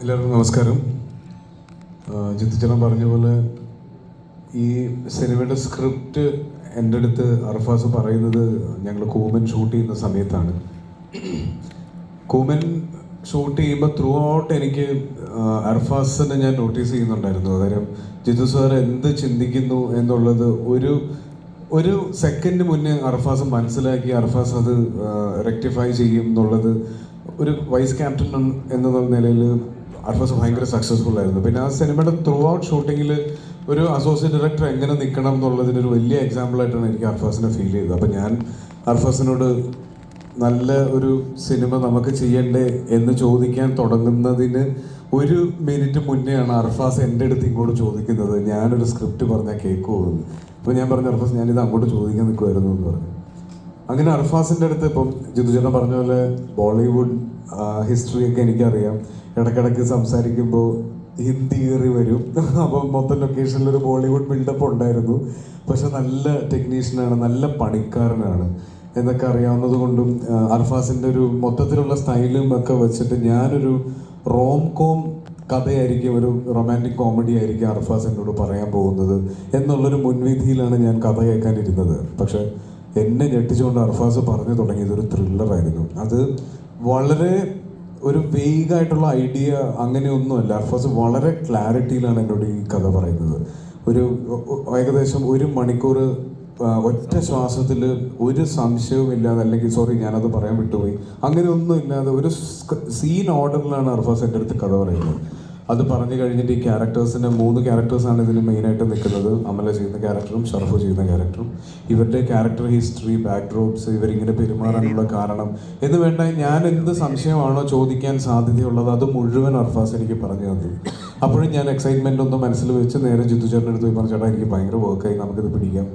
എല്ലാവർക്കും നമസ്കാരം. ജിത്തുചേട്ടൻ പറഞ്ഞ പോലെ ഈ സിനിമയുടെ സ്ക്രിപ്റ്റ് എന്റെ അടുത്ത് അർഫാസ് പറയുന്നത് ഞങ്ങൾ കൂമൻ ഷൂട്ട് ചെയ്യുന്ന സമയത്താണ്. കൂമൻ ഷൂട്ട് ചെയ്യുമ്പോൾ ത്രൂ ഔട്ട് എനിക്ക് അർഫാസിനെ ഞാൻ നോട്ടീസ് ചെയ്യുന്നുണ്ടായിരുന്നു. കാര്യം ജിത്തു സാർ എന്ത് ചിന്തിക്കുന്നു എന്നുള്ളത് ഒരു ഒരു സെക്കൻഡ് മുന്നേ അർഫാസ് മനസ്സിലാക്കി അർഫാസ് അത് റെക്ടിഫൈ ചെയ്യും എന്നുള്ളത് ഒരു വൈസ് ക്യാപ്റ്റൻ എന്ന നിലയിൽ അർഫാസ് ഭയങ്കര സക്സസ്ഫുൾ ആയിരുന്നു. പിന്നെ ആ സിനിമയുടെ ത്രൂ ഔട്ട് ഷൂട്ടിങ്ങിൽ ഒരു അസോസിയേറ്റ് ഡയറക്ടർ എങ്ങനെ നിൽക്കണം എന്നുള്ളതിന് ഒരു വലിയ എക്സാമ്പിളായിട്ടാണ് എനിക്ക് അർഫാസിനെ ഫീൽ ചെയ്തത്. അപ്പം ഞാൻ അർഫാസിനോട് നല്ല ഒരു സിനിമ നമുക്ക് ചെയ്യണ്ടേ എന്ന് ചോദിക്കാൻ തുടങ്ങുന്നതിന് ഒരു മിനിറ്റ് മുന്നെയാണ് അർഫാസ് എന്റെ അടുത്ത് ഇങ്ങോട്ട് ചോദിക്കുന്നത്. ഞാനൊരു സ്ക്രിപ്റ്റ് പറഞ്ഞാൽ കേൾക്കുമോ എന്ന്. അപ്പോൾ ഞാൻ പറഞ്ഞു അർഫാസ് ഞാനിത് അങ്ങോട്ട് ചോദിക്കാൻ നിൽക്കുമായിരുന്നു എന്ന് പറഞ്ഞു. അങ്ങനെ അർഫാസിന്റെ അടുത്ത് ഇപ്പം ജിതുചേട്ടൻ പറഞ്ഞ പോലെ ബോളിവുഡ് ഹിസ്റ്ററി ഒക്കെ എനിക്കറിയാം. ഇടക്കിടക്ക് സംസാരിക്കുമ്പോൾ ഹിന്ദി കയറി വരും. അപ്പം മൊത്തം ലൊക്കേഷനിൽ ഒരു ബോളിവുഡ് ബിൽഡപ്പ് ഉണ്ടായിരുന്നു. പക്ഷെ നല്ല ടെക്നീഷ്യനാണ് നല്ല പണിക്കാരനാണ്. എന്നൊക്കെ അറിയാവുന്നത് കൊണ്ടും അർഫാസിന്റെ ഒരു മൊത്തത്തിലുള്ള സ്റ്റൈലും ഒക്കെ വെച്ചിട്ട് ഞാനൊരു റോം കോം കഥയായിരിക്കും ഒരു റൊമാന്റിക് കോമഡി ആയിരിക്കും അർഫാസ് എന്നോട് പറയാൻ പോകുന്നത്. എന്നുള്ളൊരു മുൻവിധിയിലാണ് ഞാൻ കഥ കേൾക്കാനിരുന്നത്. പക്ഷെ എന്നെ ഞെട്ടിച്ചുകൊണ്ട് അർഫാസ് പറഞ്ഞു തുടങ്ങിയത് ഒരു ത്രില്ലറായിരുന്നു അത് വളരെ ഒരു വെയ്ഗായിട്ടുള്ള ഐഡിയ അങ്ങനെയൊന്നുമല്ല. അർഫാസ് വളരെ ക്ലാരിറ്റിയിലാണ് എന്നോട് ഈ കഥ പറയുന്നത്. ഒരു ഏകദേശം ഒരു മണിക്കൂർ ഒറ്റ ശ്വാസത്തിൽ ഒരു സംശയവും ഇല്ലാതെ അല്ലെങ്കിൽ സോറി ഞാനത് പറയാൻ വിട്ടുപോയി. അങ്ങനെ ഒന്നും ഇല്ലാതെ ഒരു സീൻ ഓർഡറിലാണ് അർഫാസ് എന്റെ അടുത്ത് കഥ പറയുന്നത്. അത് പറഞ്ഞു കഴിഞ്ഞിട്ട് ഈ ക്യാരക്ടേഴ്സിന്റെ മൂന്ന് ക്യാരക്ടേഴ്സാണ് ഇതിൽ മെയിനായിട്ട് നിൽക്കുന്നത്. അമല ചെയ്യുന്ന ക്യാരക്ടറും ഷർഫു ചെയ്യുന്ന ക്യാരക്ടറും. ഇവരുടെ ക്യാരക്ടർ ഹിസ്റ്ററി ബാക്ക്ഡ്രോപ്സ് ഇവരിങ്ങനെ പെരുമാറാനുള്ള കാരണം എന്ന് വേണ്ട ഞാൻ എന്ത് സംശയമാണോ ചോദിക്കാൻ സാധ്യതയുള്ളത് അത് മുഴുവൻ അർഫാസ് എനിക്ക് പറഞ്ഞു തന്നു. അപ്പോഴും ഞാൻ എക്സൈറ്റ്മെന്റ് ഒന്നും മനസ്സിൽ വെച്ച് നേരെ ജിത്തു ചേട്ടന്റെ അടുത്ത് പോയി പറഞ്ഞു ചേട്ടാ എനിക്ക് ഭയങ്കര വർക്കായി നമുക്കിത് പിടിക്കാം.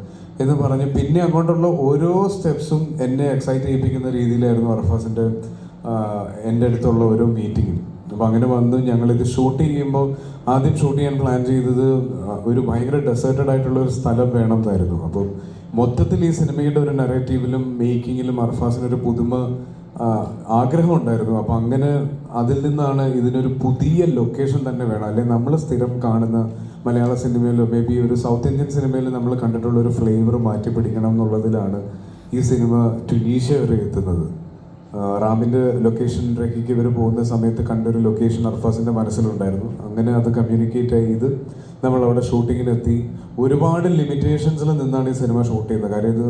എന്ന് പറഞ്ഞ് പിന്നെ അങ്ങോട്ടുള്ള ഓരോ സ്റ്റെപ്സും എന്നെ എക്സൈറ്റ് ചെയ്യിപ്പിക്കുന്ന രീതിയിലായിരുന്നു അർഫാസിന്റെ എന്റെ അടുത്തുള്ള ഓരോ മീറ്റിങ്ങും അപ്പോൾ അങ്ങനെ വന്ന് ഞങ്ങളിത് ഷൂട്ട് ചെയ്യുമ്പോൾ ആദ്യം ഷൂട്ട് ചെയ്യാൻ പ്ലാൻ ചെയ്തത് ഒരു ഭയങ്കര ഡെസേർട്ടഡ് ആയിട്ടുള്ള ഒരു സ്ഥലം വേണം എന്നായിരുന്നു അപ്പോൾ മൊത്തത്തിൽ ഈ സിനിമയുടെ ഒരു നെറേറ്റീവിലും മേക്കിങ്ങിലും അർഫാസിനൊരു പുതുമ ആഗ്രഹം ഉണ്ടായിരുന്നു അപ്പോൾ അങ്ങനെ അതിൽ നിന്നാണ് ഇതിനൊരു പുതിയ ലൊക്കേഷൻ തന്നെ വേണം. അല്ലെങ്കിൽ നമ്മൾ സ്ഥിരം കാണുന്ന മലയാള സിനിമയിലോ മേ ബി ഒരു സൗത്ത് ഇന്ത്യൻ സിനിമയിൽ നമ്മൾ കണ്ടിട്ടുള്ള ഒരു ഫ്ലേവർ മാറ്റി പിടിക്കണം എന്നുള്ളതിലാണ് ഈ സിനിമ ടുനീഷ്യ വരെ എത്തുന്നത്. റാമിന്റെ ലൊക്കേഷൻ റെക്കിക്ക് ഇവർ പോകുന്ന സമയത്ത് കണ്ടൊരു ലൊക്കേഷൻ അർഫാസിന്റെ മനസ്സിലുണ്ടായിരുന്നു. അങ്ങനെ അത് കമ്മ്യൂണിക്കേറ്റ് ചെയ്ത് നമ്മൾ അവിടെ ഷൂട്ടിങ്ങിനെത്തി. ഒരുപാട് ലിമിറ്റേഷൻസിൽ നിന്നാണ് ഈ സിനിമ ഷൂട്ട് ചെയ്യുന്നത്. കാര്യം ഇത്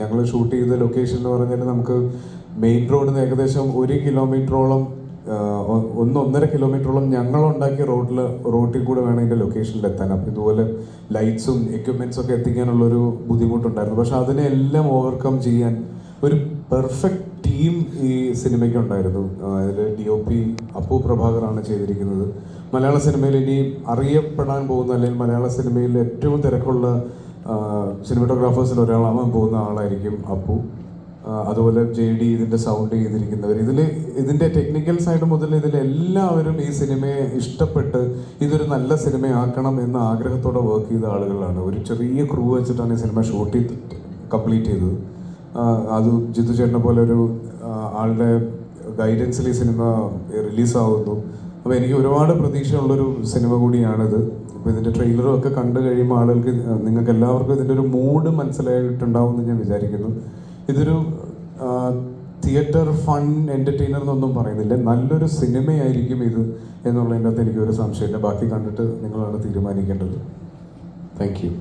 ഞങ്ങൾ ഷൂട്ട് ചെയ്ത ലൊക്കേഷൻ എന്ന് പറഞ്ഞാൽ നമുക്ക് മെയിൻ റോഡിൽ നിന്ന് ഏകദേശം ഒരു കിലോമീറ്ററോളം ഒന്ന് ഒന്നര കിലോമീറ്ററോളം ഞങ്ങൾ ഉണ്ടാക്കിയ റോഡിൽ റോട്ടിൽ കൂടെ വേണം ഇതിന്റെ ലൊക്കേഷനിൽ എത്താൻ. അപ്പം ഇതുപോലെ ലൈറ്റ്സും എക്യുപ്മെന്റ്സും ഒക്കെ എത്തിക്കാനുള്ളൊരു ബുദ്ധിമുട്ടുണ്ടായിരുന്നു. പക്ഷെ അതിനെ എല്ലാം ഓവർകം ചെയ്യാൻ ഒരു പെർഫെക്റ്റ് ടീം ഈ സിനിമയ്ക്ക് ഉണ്ടായിരുന്നു. അതിൽ ഡി ഒ പി അപ്പു പ്രഭാകറാണ് ചെയ്തിരിക്കുന്നത്. മലയാള സിനിമയിൽ ഇനി അറിയപ്പെടാൻ പോകുന്ന അല്ലെങ്കിൽ മലയാള സിനിമയിൽ ഏറ്റവും തിരക്കുള്ള സിനിമറ്റോഗ്രാഫേഴ്സിൽ ഒരാളാവാൻ പോകുന്ന ആളായിരിക്കും അപ്പു. അതുപോലെ ജെ ഡി ഇതിന്റെ സൗണ്ട് ചെയ്തിരിക്കുന്നവർ ഇതിൽ ഇതിന്റെ ടെക്നിക്കൽ സൈഡ് മുതൽ ഇതിൽ എല്ലാവരും ഈ സിനിമയെ ഇഷ്ടപ്പെട്ട് ഇതൊരു നല്ല സിനിമയാക്കണം എന്ന ആഗ്രഹത്തോടെ വർക്ക് ചെയ്ത ആളുകളാണ്. ഒരു ചെറിയ ക്രൂ വെച്ചിട്ടാണ് ഈ സിനിമ ഷൂട്ട് ചെയ്ത് കംപ്ലീറ്റ് ചെയ്തത്. അത് ജിത്തു ചേട്ടനെ പോലെ ഒരു ആളുടെ ഗൈഡൻസിൽ ഈ സിനിമ റിലീസാവുന്നു അപ്പോൾ എനിക്ക് ഒരുപാട് പ്രതീക്ഷയുള്ളൊരു സിനിമ കൂടിയാണിത്. അപ്പോൾ ഇതിന്റെ ട്രെയിലറും ഒക്കെ കണ്ടു കഴിയുമ്പോൾ ആളുകൾക്ക് നിങ്ങൾക്ക് എല്ലാവർക്കും ഇതിന്റെ ഒരു മൂഡ് മനസ്സിലായിട്ടുണ്ടാവും എന്ന് ഞാൻ വിചാരിക്കുന്നു. ഇതൊരു തിയേറ്റർ ഫൺ എന്റർടൈനർ എന്നൊന്നും പറയുന്നില്ല. നല്ലൊരു സിനിമയായിരിക്കും ഇത് എന്നുള്ളതിന്റെ അകത്ത് എനിക്കൊരു സംശയമില്ല. ബാക്കി കണ്ടിട്ട് നിങ്ങളാണ് തീരുമാനിക്കേണ്ടത്. Thank you